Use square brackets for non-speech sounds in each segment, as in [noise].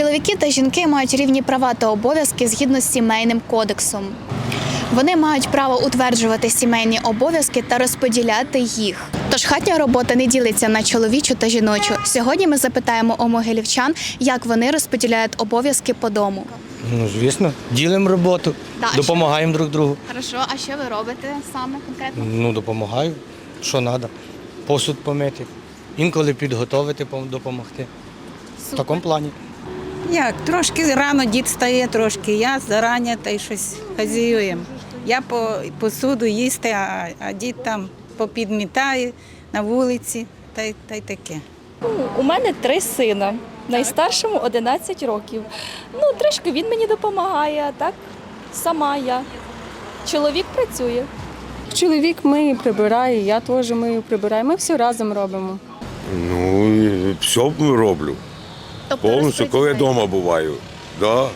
Чоловіки та жінки мають рівні права та обов'язки згідно з сімейним кодексом. Вони мають право утверджувати сімейні обов'язки та розподіляти їх. Тож хатня робота не ділиться на чоловічу та жіночу. Сьогодні ми запитаємо у могилівчан, як вони розподіляють обов'язки по дому. Ну, звісно, ділимо роботу, Да, допомагаємо друг другу. Хорошо, а що ви робите саме конкретно? Ну, допомагаю, що треба. Посуд помити, інколи підготовити, пом- допомогти. В такому плані. Як? Трошки рано дід стає, трошки я зарані та й щось хазіюємо. Я по посуду їсти, а, а дід там попідмітає на вулиці та й, та й таке. У мене три сина. Найстаршому 11 років. Ну, трішки він мені допомагає, так сама я. Чоловік працює. Чоловік миє, прибирає, я теж мию, прибираю. Ми все разом робимо. Ну, все роблю. Тобто Повністю, коли я вдома буваю. Да.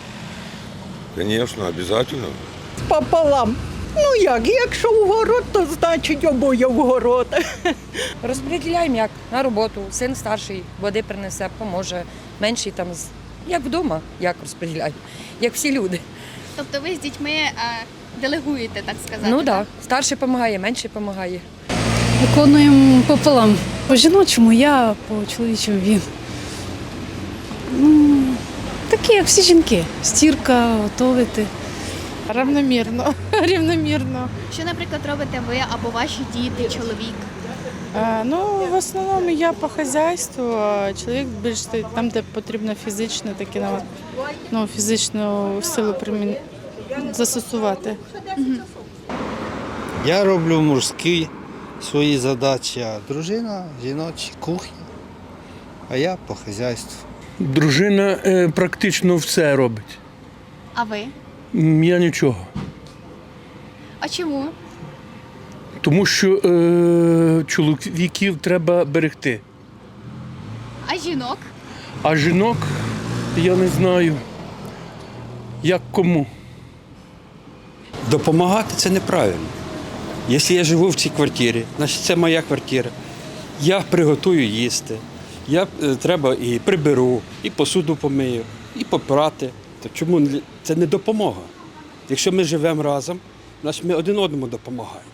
Звісно, обов'язково. пополам. Ну як, якщо в город, то значить обоє в город. [laughs] Розподіляємо як на роботу. Син старший води принесе, поможе. Менший там з- як вдома, як розподіляємо, як всі люди. Тобто ви з дітьми е, делегуєте, так сказати? ну так, да. старший допомагає, менший допомагає. Виконуємо пополам. По жіночому я, по чоловічому він. Ну, такі, як всі жінки. Стірка, готовити. Равномірно, [laughs] рівномірно. Що, наприклад, робите ви або ваші діти, чоловік? Е, Ну, в основному я по хазяйству, а чоловік більш там, де потрібно фізично, такі на- ну, фізичну силу примін... застосувати. Я роблю мужські свої задачі, а дружина жіночі, кухня, а я по хазяйству. Дружина е, практично все робить. А ви? М, Я нічого. А чому? Тому що е, чоловіків треба берегти. А жінок? А жінок я не знаю, як кому. Допомагати це неправильно. Якщо я живу в цій квартирі, значить це моя квартира. Я приготую їсти. Я е, треба і приберу, і посуду помию, і попрати. То чому це не допомога? Якщо ми живемо разом, значить ми один одному допомагаємо.